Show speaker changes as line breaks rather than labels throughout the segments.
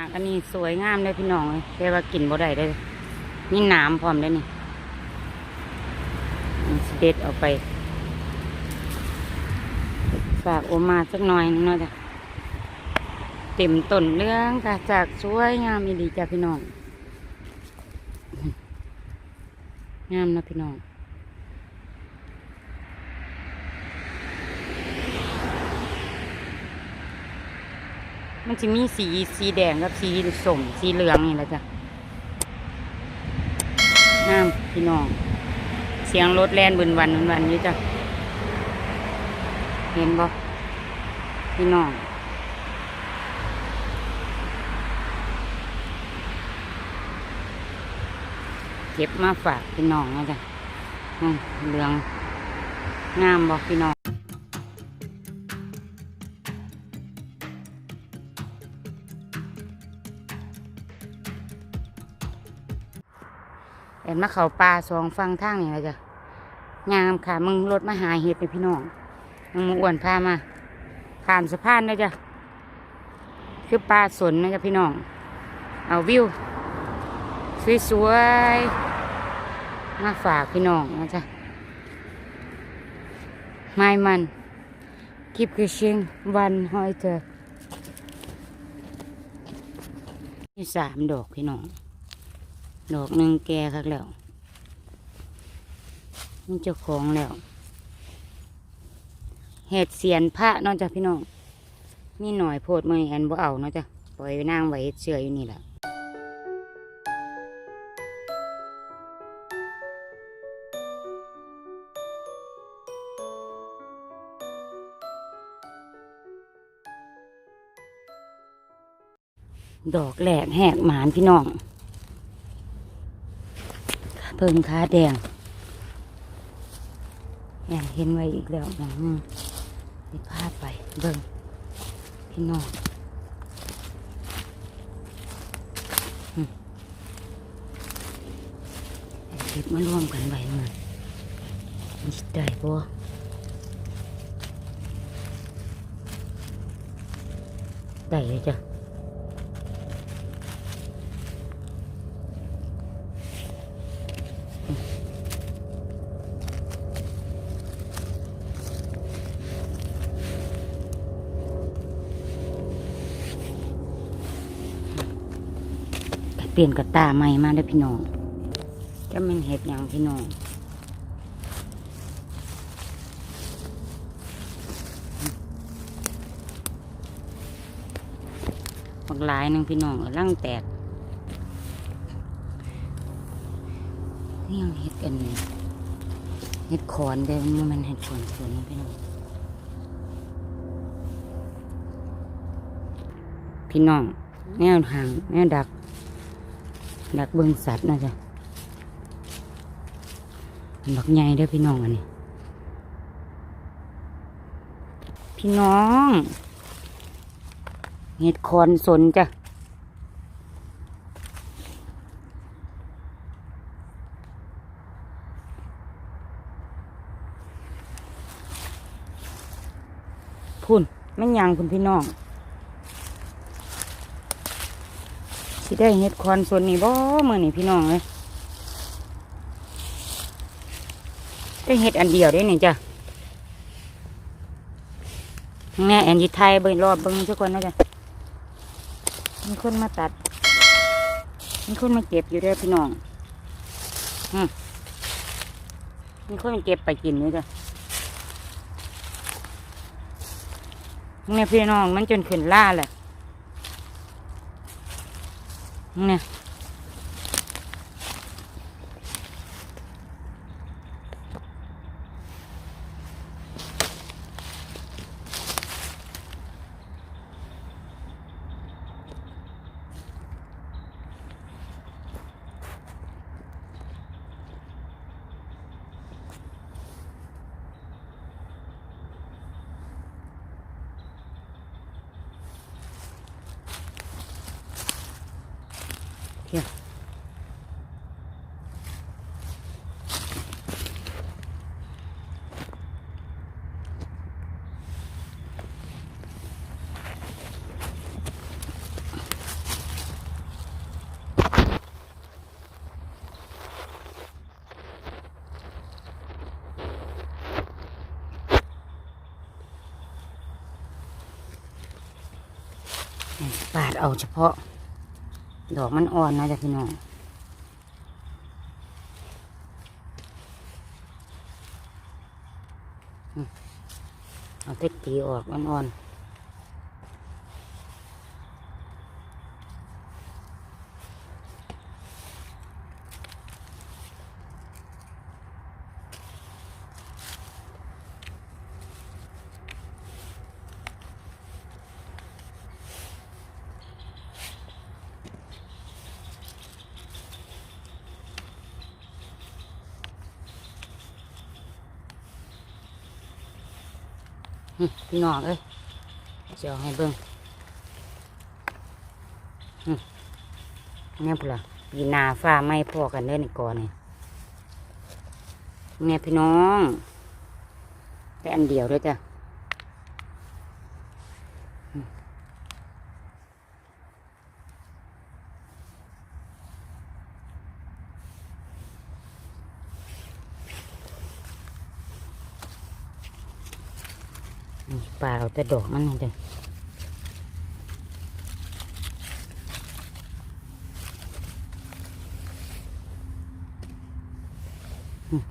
อะอันนี้สวยงามเลยพี่น้องเลยแต่ว่ากินบ่ได้เลยนี่น้ำพร้อมเลยนี่สเด็ดเอาไป ฝากโอมาสักหน่อยหนึงเนาะจ้ะเต็มต้นเรื่องค่ะจากสวยงามอีดีจ้ะพี่น้องงามนะพี่น้อง มันจะมีสีสีแดงกับสีส้มสีเหลืองนี่แหละจ้ะงามพี่น้อง เสียงรถแล่นบนวันบนวันอยู่จ้ะ เห็นบ่พี่น้องเก็บมาฝากพี่น้องนะจ้ะเหลืองงามบ่พี่น้อง เอ็นมาเขาปลาสองฟังทางนี่แหละจ้ะงามค่ะมึงรถมาหาเห็ดเลยพี่น้องมึงอ้วนพามาข้ามสะพานนะจ้ะคือปลาสนนะจ้ะพี่น้อง เอาวิวสวยๆมาฝากพี่น้องนะจ๊ะไม่มันกิบกระชิงวันหอยเจอมีสามดอกพี่น้อง ดอกหนึ่งแก่คักแล้วนี่เจ้าของแล้วเห็ดเสียนพระเนอกจากพี่น้องนี่หน่อยโพดมือแอนบ่เอาเนาะจ้ะปล่อยนางไว้เชื่ออยู่นี่แหละดอกแหลกแหกหมานพี่น้อง เพิ่งขาแดงแอนเห็นไว้อีกแล้วอย่างนึงนี่พาไปเบิ่งพี่น้องเก็บมาร่วมกันไว้มันมันสิได้ปะได้เลยจ้ะ ปลี่ยนกระตาใหม่มาได้พี่น้องจะเป็นเห็ดอย่างพี่น้องบักหลายนึงพี่น้องร่างแตกนี่ยังเห็ดกันนี่เห็ดขอนเด้อมันมันเห็ดขอนสวนพี่น้องพี่น้องแนวทางแนวดัก ดักเบิ่งสัตว์นะจ๊ะมันบักใหญ่เด้อพี่น้องอันนี้ พี่น้องเห็ดคอนสนจ้ะพุ่นไม่ยังคุณพี่น้อง สิได้เห็ดคอนส่วนนี้บ่มือนี่พี่น้องเลยได้เห็ดอันเดียวได้นี่จ้ะแม่แอนยิไทยเบิ่งรอบเบิ่งทุกคนนะจ้ะมีคนมาตัดมีคนมาเก็บอยู่ด้อพี่น้องอืมมีคนมาเก็บไปกินด้วยจ้ะเนี่ยพี่น้องมันจนขึ้นล่าแหละ เปาดเอาเฉพาะ ดอกมันอ่อนนะจ๊ะพี่น้องเอาเท็กตีออกมันอ่อนอน พี่น้องเอ้ยจะเจาให้เบิ่งอืมเนี่ยพุ่นล่ะปีนาฟ้าไม่พอกันเด้อนี่ก่อนนี่เนี่ยพี่น้องแต่อันเดียวด้วยจ้ะ นี่ ปลาเอาแต่ดอกมันนี่จ้ะอืม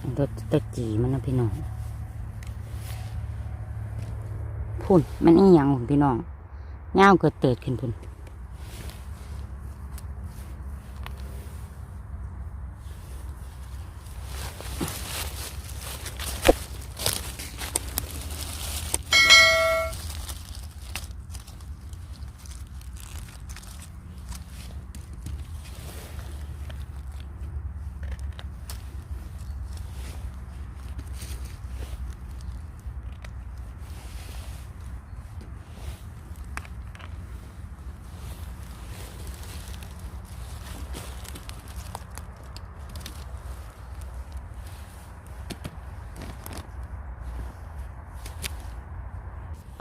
อันตัวตะจีมันนะพี่น้องพุ่นมันอีหยังพี่น้อง เงาวเกิดเติดขึ้นพุ่น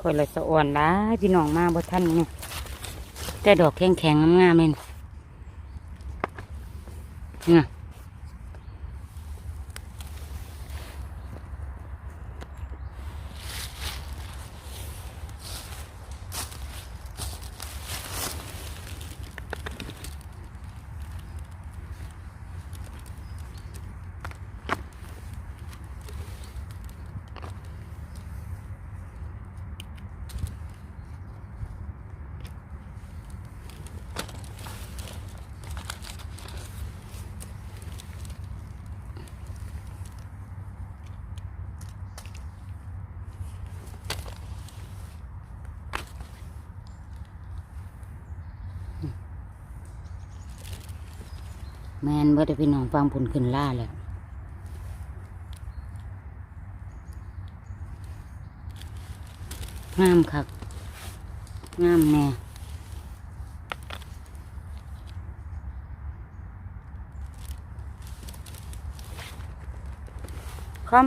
คอยเลยสะอ่อนได้พี่น้องมาบ่ทันเนี่ยแต่ดอกแข็งแข็งๆงามๆเลยนี่ แมนเบ่ได้พี่น้องฟังผลขึ้นล่าแล้วงามคักงามแน่คอม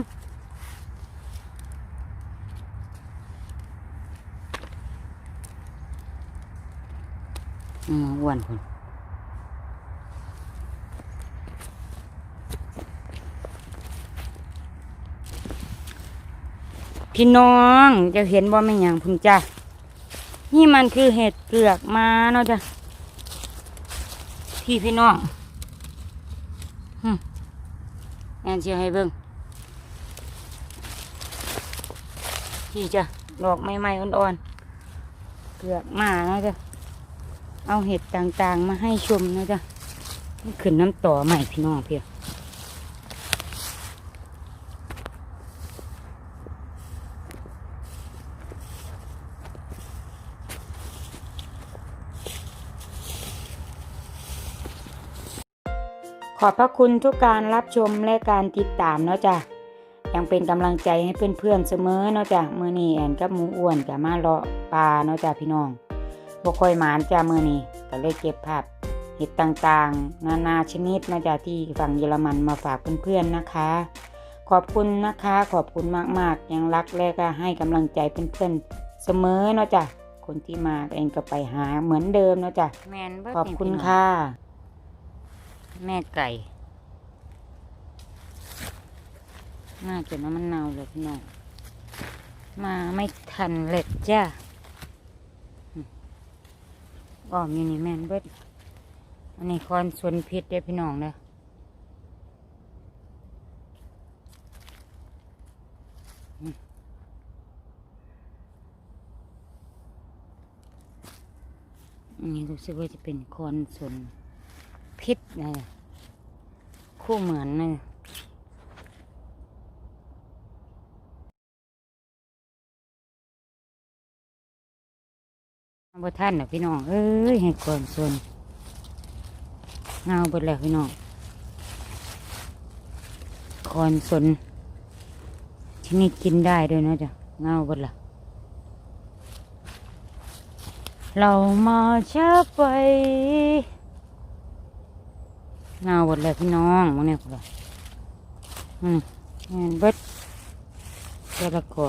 อืมอ้วนพุ่น พี่น้องจะเห็นบ่แม่หยังพุ่นจ้ะนี่มันคือเห็ดเปลือกมาเนาะจ้ะพี่พี่น้องแอนเชียให้เบิ่งพี่จ้ะดอกไม้ไม้อ่อนๆเปลือกมาเนาะจ้ะเอาเห็ดต่างๆมาให้ชมเนาะจ้ะขึ้นน้ำต่อใหม่พี่น้องเพียข อบพระคุณทุกการรับชมและการติดตามเนาะจ้ะยังเป็นกำลังใจให้เพื่อนๆเสมอเนาะจ้ะมื้อนี้แอนกับหมูอ้วนกับมาเลาะปลาเนาะจ้ะพี่น้องบ่ค่อยหมานจ้ะมื้อนี้ก็เลยเก็บภาพเห็ดต่างๆ นานาชนิดเนาะจ้ะที่ฝั่งเยอรมันมาฝากเพื่อนๆนะคะ ขอบคุณนะคะขอบคุณมากๆ ยังรักและก็ให้กำลังใจเพื่อนๆเสมอเนาะจ้ะ
คนที่มาแอนก็ไปหาเหมือนเดิมเนาะจ้ะ
แมนเบิด
ขอบ
นี่
คุณ
พี่น้อง
ค่ะ
แม่ไก่น่าจะน้ำมันเน่าเลยพี่น้อง มาไม่ทันเลยจ้าอืมอ้อมอยู่นี่แม่นเบิดอันนี้คอนสวนพิษเด้พี่น้องเด้ออืมอันนี้รู้สึกว่าจะเป็นคอนสวน พิษนะคู่เหมือนนะบ่ท่านนะพี่น้อง เอ้ย ให้คอนสวนเงาบดแล้วพี่น้องคอนสน ที่นี่กินได้ด้วยนะจ๊ะเงาบดละเรามาช้าไป เงาเบิดแล้วพี่น้องมันเนี่ยก็อืมแม่นเบิดแต่ละกอ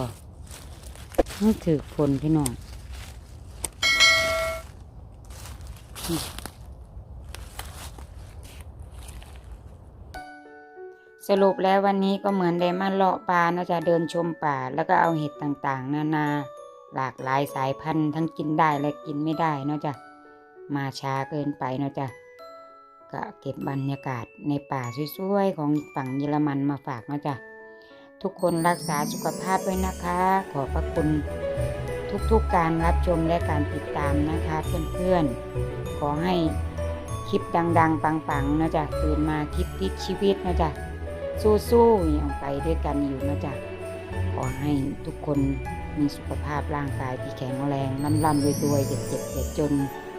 นี่ถือฝนพี่น้องสรุปแล้ววันนี้ก็เหมือนได้มาเลาะป่าเนาะจะเดินชมป่า แล้วก็เอาเห็ดต่างๆ นานา หลากหลายสายพันธุ์ทั้งกินได้และกินไม่ได้เนาะจะมาช้าเกินไปเนาะจะ ก็เก็บบรรยากาศในป่าสวยๆของฝั่งเยอรมันมาฝากนะจ้ะทุกคนรักษาสุขภาพด้วยนะคะ ขอบพระคุณทุกๆการรับชมและการติดตามนะคะเพื่อนๆ ขอให้คลิปดัง ๆ ปังๆนะจ๊ะตื่นมาคิดติดชีวิตนะจ๊ะสู้ๆอย่างไปด้วยกันอยู่นะจ๊ะขอให้ทุกคนมีสุขภาพร่างกายที่แข็งแรงร่ำร่ำรวยรวยเจ็บเจ็บเจ็บจน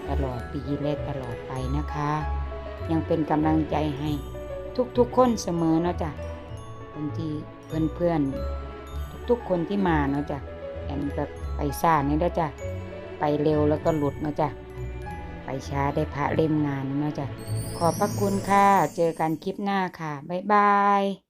ตลอดปีและตลอดไปนะคะ ยังเป็นกำลังใจให้ทุกๆคนเสมอเนาะจ้ะคนที่เพื่อนๆทุกๆคนที่มาเนาะจ้ะแอนก็ไปซ่านี่แล้วจ้ะไปเร็วแล้วก็หลุดเนาะจ้ะไปช้าได้พระเล่มงานเนาะจ้ะขอบพระคุณค่ะ เจอกันคลิปหน้าค่ะ บ๊ายบาย